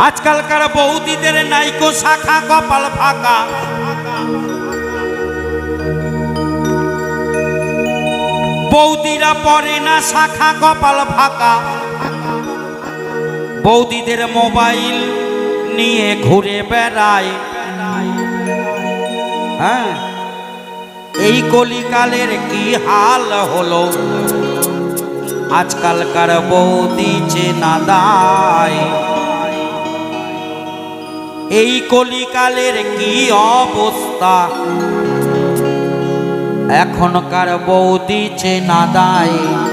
আজকালকার বৌদিদের নাইকো শাখা কপাল ফাঁকা। বৌদিরা পরে না শাখা কপাল ফাঁকা। বৌদিদের মোবাইল নিয়ে ঘুরে বেড়ায়। হ্যাঁ? এই কলিকালের কি হাল হলো? আজকালকার বৌদি চেনা দায়। এই কলিকালের কি অবস্থা? এখনকার বৌদি চেনা দায়।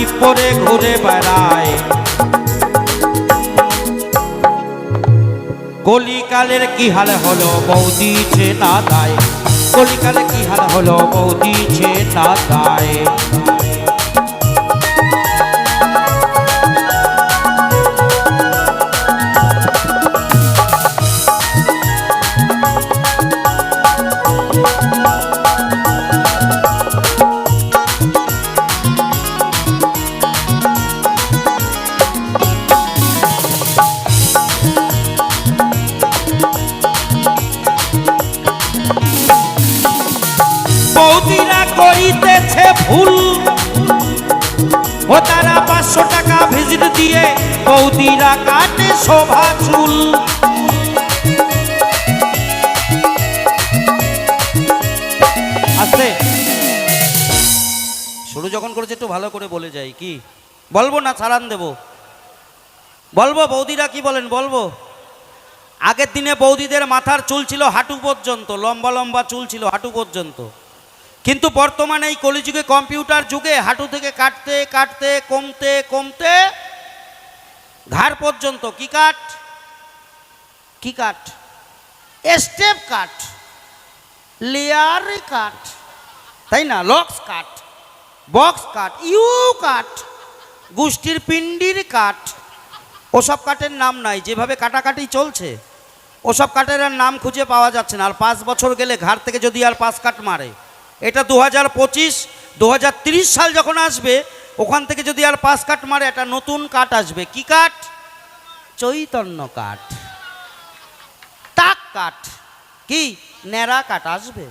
তারা পরে ঘুরে বেড়ায়। কলিকালের কি হাল হলো বৌদি ছে না দায়? কলিকালে কি হাল হলো বৌদি ছে না দায়? করিতেছে ভুল ও তারা পাঁচশো টাকা ভিজিট দিয়ে বৌদিরা কাটে শোভা চুল। আস্তে শুরু যখন করেছে, একটু ভালো করে বলে যাই, কি? বলব না, ছাড়ান দেব। বলব, বৌদিরা কি বলেন, বলব? আগের দিনে বৌদিদের মাথার চুল ছিল হাঁটু পর্যন্ত, লম্বা লম্বা চুল ছিল হাঁটু পর্যন্ত। কিন্তু বর্তমানে এই কলিযুগে কম্পিউটার যুগে হাঁটু থেকে কাটতে কাটতে, কমতে কমতে, ঘাড় পর্যন্ত কি কাট? কি কাট? স্টেপ কাট, লেয়ার কাট, তাই না? Locks cut, box cut, U cut, গোষ্ঠীর পিণ্ডির কাট। ওসব কাটের নাম নাই, যেভাবে কাটাকাটি চলছে, ওসব কাটের আর নাম খুঁজে পাওয়া যাচ্ছে না। আর পাঁচ বছর গেলে ঘাড় থেকে যদি আর পাঁচ কাট মারে এটা দু হাজার পঁচিশ দু হাজার তিরিশ সাল যখন আসবে, ওখান থেকে যদি আর পাঁচ কাঠ মারে, একটা নতুন কাঠ আসবে। কি কাঠ? চৈতন্য কাঠ। টাক কাঠ। কি? ন্যাড়া কাঠ আসবে।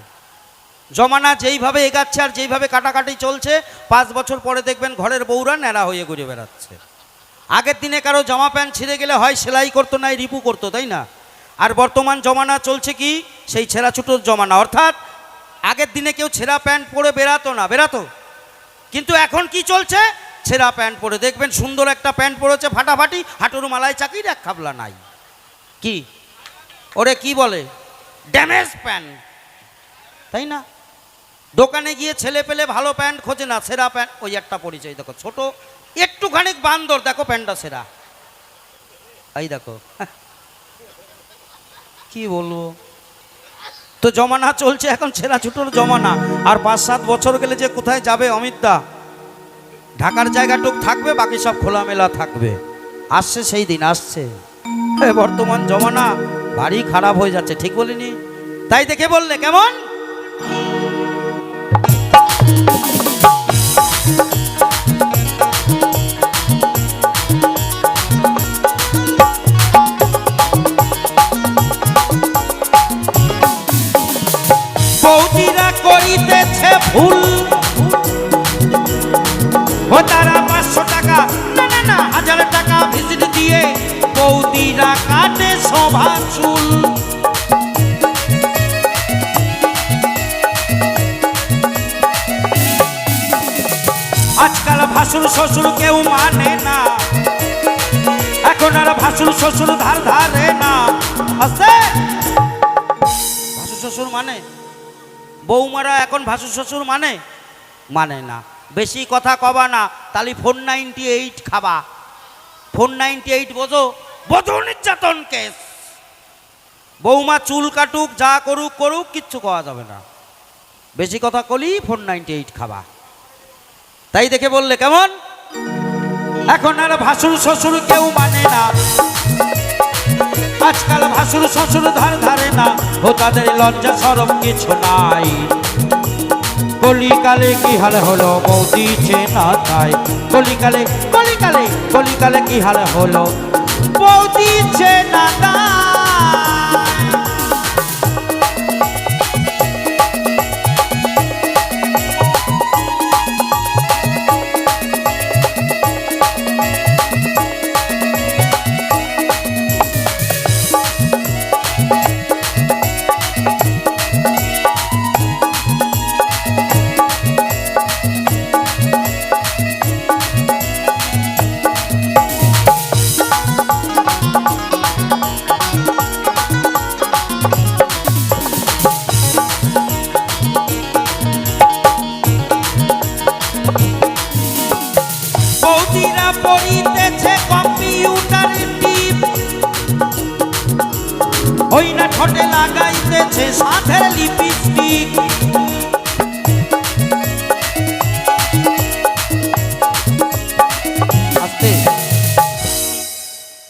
জমানা যেইভাবে এগাচ্ছে আর যেইভাবে কাটাকাটি চলছে, পাঁচ বছর পরে দেখবেন ঘরের বউরা ন্যাড়া হয়ে ঘুরে বেড়াচ্ছে। আগের দিনে কারও জামা প্যান্ট ছিঁড়ে গেলে হয় সেলাই করতো নাই রিপু করতো, তাই না? আর বর্তমান জমানা চলছে কি? সেই ছেঁড়া ছুটোর জমানা। অর্থাৎ আগের দিনে কেউ ছেঁড়া প্যান্ট পরে বেরাতো না বেরাতো কিন্তু এখন কি চলছে? ছেঁড়া প্যান্ট পরে। দেখবেন সুন্দর একটা প্যান্ট পরেছে ফাটাফাটি, হাঁটুর মালায় চাকির এক খাবলা নাই। কি? ওরে কি বলে? Damage pant. তাই না? দোকানে গিয়ে ছেলে পেলে ভালো প্যান্ট খোঁজে না সেরা প্যান্ট। ওই একটা পরিচয়, দেখো, ছোট। একটুখানি বান্দর, দেখো প্যান্টটা সেরা এই দেখো। কি বলব? তো জমানা চলছে, এখন ছেঁড়া ছুটোর জমানা। আর পাঁচ সাত বছর গেলে যে কোথায় যাবে অমিতদা ঢাকার জায়গাটুক থাকবে, বাকি সব খোলামেলা থাকবে। আসছে সেই দিন, আসছে। বর্তমান জমানা, বাড়ি খারাপ হয়ে যাচ্ছে, ঠিক বলিনি? তাই দেখে বললে, কেমন? ভুল ও তারা পাঁচশো টাকা। না না না, হাজার টাকা ভিজিট দিয়ে বৌদিরা কাটে সভা চুল। আজকাল ভাসুর শ্বশুর কেউ মানে না। এখন আর ভাসুর শ্বশুর ধার ধারে না। আছে ভাসুর শ্বশুর মানে? বৌমারা এখন ভাসুর শ্বশুর মানে? মানে না। বেশি কথা কবা না। তাহলে ফোর নাইনটি এইট খাবা। ফোর নাইনটি এইট বোঝো? বোঝো নির্যাতন কেস। বৌমা চুল কাটুক, যা করুক করুক, কিচ্ছু কওয়া যাবে না। বেশি কথা কলি, ফোর নাইনটি এইট খাবা। তাই দেখে বললে কেমন? এখন আর ভাসুর শ্বশুর কেউ মানে না। আজকাল ভাসুর শ্বশুর ধার ধারে না, ও তাদের লজ্জা সরম কিছু নাই। কলিকালে কি হাল হলো বৌদি চেনা তাই? কলিকালে কলিকালে কলিকালে কি হাল হলো বৌদি চেনা তাই?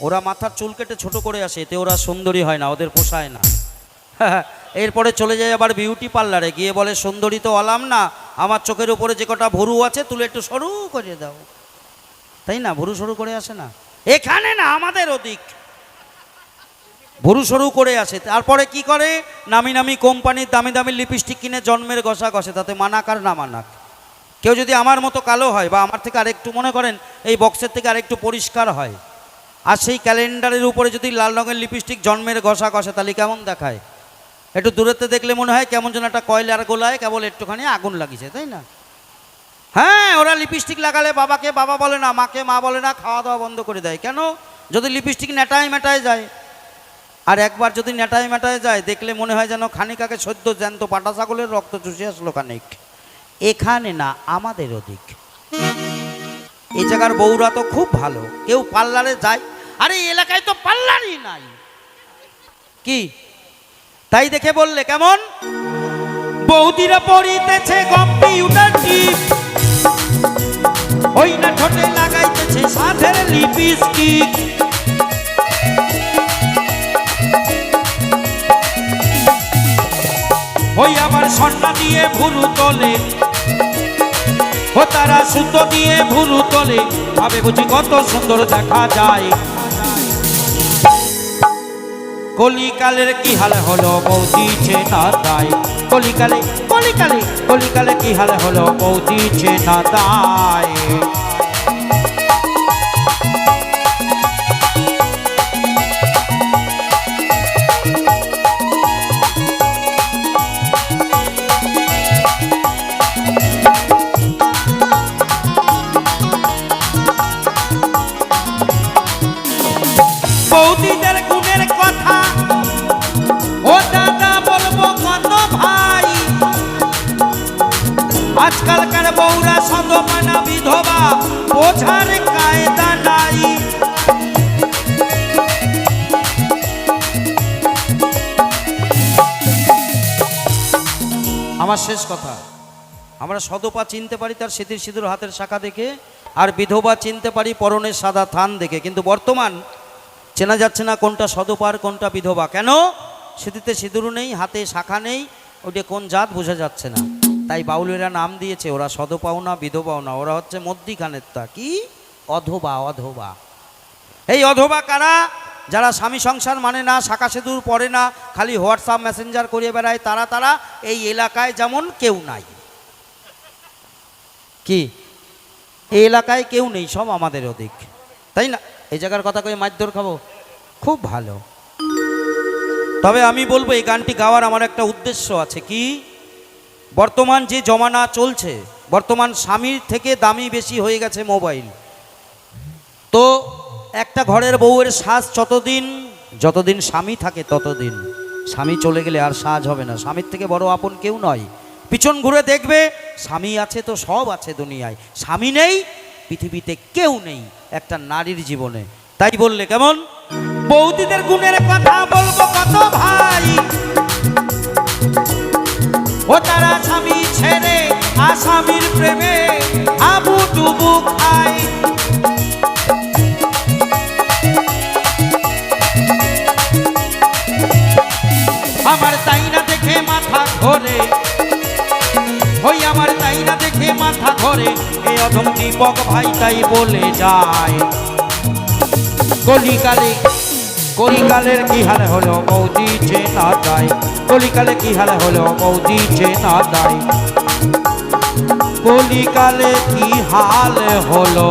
ওরা মাথার চুল কেটে ছোট করে আসে, এতে ওরা সুন্দরী হয় না, ওদের পোষায় না। এরপরে চলে যায় আবার বিউটি পার্লারে গিয়ে বলে, সুন্দরী তো অলাম না, আমার চোখের উপরে যে কটা ভরু আছে, তুলে একটু সরু করে দাও। তাই না? ভরু সরু করে আসে না? এখানে না, আমাদের ওদিক। ভরু সরু করে আসে। তারপরে কি করে? নামি নামি কোম্পানির দামি দামি লিপস্টিক কিনে জন্মের ঘষা ঘষে, তাতে মানাক আর না মানাক। কেউ যদি আমার মতো কালো হয়, বা আমার থেকে আরেকটু মনে করেন, এই বক্সের থেকে আরেকটু পরিষ্কার হয়। আর সেই ক্যালেন্ডারের উপরে যদি লাল রঙের লিপস্টিক জন্মের ঘষা ঘষে, তাহলে কেমন দেখায়? একটু দূরেতে দেখলে মনে হয় কেমন যেন একটা কয়লার গোলায় কেবল একটুখানি আগুন লাগিছে তাই না? হ্যাঁ ওরা লিপস্টিক লাগালে বাবাকে বাবা বলে না, মাকে মা বলে না খাওয়া দাওয়া বন্ধ করে দেয়। কেন? যদি লিপস্টিক নেটায় মেটায় যায়। আর একবার যদি নেটায় মেটায় যায়, দেখলে মনে হয় যেন খানিকাকে সদ্য জ্যান্ত পাটা ছাগলের রক্ত চুষে আসলো খানিক। এখানে না, আমাদের ওদিক। এই জায়গার বউরা তো খুব ভালো। কেউ পার্লারে যায়, আরে এলাকায় তো পার্লারই নাই। কি? তাই দেখে বললে, কেমন? বৌদিরা পড়িতেছে ওই না ঠোঁটে লাগাইতেছে সাথের লিপস্টিক। ওই আবার সন্না দিয়ে ভুরু তোলে। ও তারা সুতো দিয়ে ভুরু তোলে, ভাবে বুঝি কত সুন্দর দেখা যায়। কলিকালের কি হাল হলো বৌদি না তাই? কলিকালে কলিকালে কলিকালে কি হাল হলো বৌদি না তাই? আজকালকার সদমানা বিধবা? কায়দা নাই। আমার শেষ কথা। আমরা সদপা চিনতে পারি তার স্মৃতির সিঁদুর হাতের শাখা দেখে, আর বিধবা চিনতে পারি পরনের সাদা থান দেখে। কিন্তু বর্তমান চেনা যাচ্ছে না কোনটা সদপার, কোনটা বিধবা। কেন? স্মৃতিতে সিঁদুর নেই, হাতে শাখা নেই ওটা কোন জাত বোঝা যাচ্ছে না। তাই বাউলেরা নাম দিয়েছে, ওরা সদপাও না ওরা হচ্ছে মধ্যিখানের তা কি? অধবা অধবা। এই অধবা কারা? যারা স্বামী সংসার মানে না, শাখা সিঁদুর পড়ে না, খালি হোয়াটসঅ্যাপ, মেসেঞ্জার করিয়ে বেড়ায়, তারা তারা এই এলাকায় যেমন কেউ নাই। কি? এই এলাকায় কেউ নেই, সব আমাদের ওদিক। তাই না? এই জায়গার কথা কয়ে মারধর খাব? খুব ভালো। তবে আমি বলব, এই গানটি গাওয়ার আমার একটা উদ্দেশ্য আছে। কি? বর্তমান যে জমানা চলছে, বর্তমান স্বামীর থেকে দামি বেশি হয়ে গেছে মোবাইল। তো একটা ঘরের বউয়ের সাজ যতদিন যতদিন স্বামী থাকে ততদিন। স্বামী চলে গেলে আর সাজ হবে না। স্বামীর থেকে বড় আপন কেউ নয়। পিছন ঘুরে দেখবে, স্বামী আছে তো সব আছে দুনিয়ায়। স্বামী নেই, পৃথিবীতে কেউ নেই একটা নারীর জীবনে। তাই বললে কেমন? বৌদিদের গুণের কথা বলব কত ভাই। ও তারা স্বামী ছেড়ে আসামির প্রেমে আবু ডুবু খায় আমার তাই না দেখে মাথা ঘোরে, ওই আমার তাই না দেখে মাথা ঘোরে এই অধম দীপক ভাই তাই বলে যায়। কলিকালে কলিকালের কি হালে হলো বৌদি চেনা তাই কলিকালে কি হালে হলো বৌদি চেনা তাই কলিকালে কি হাল হলো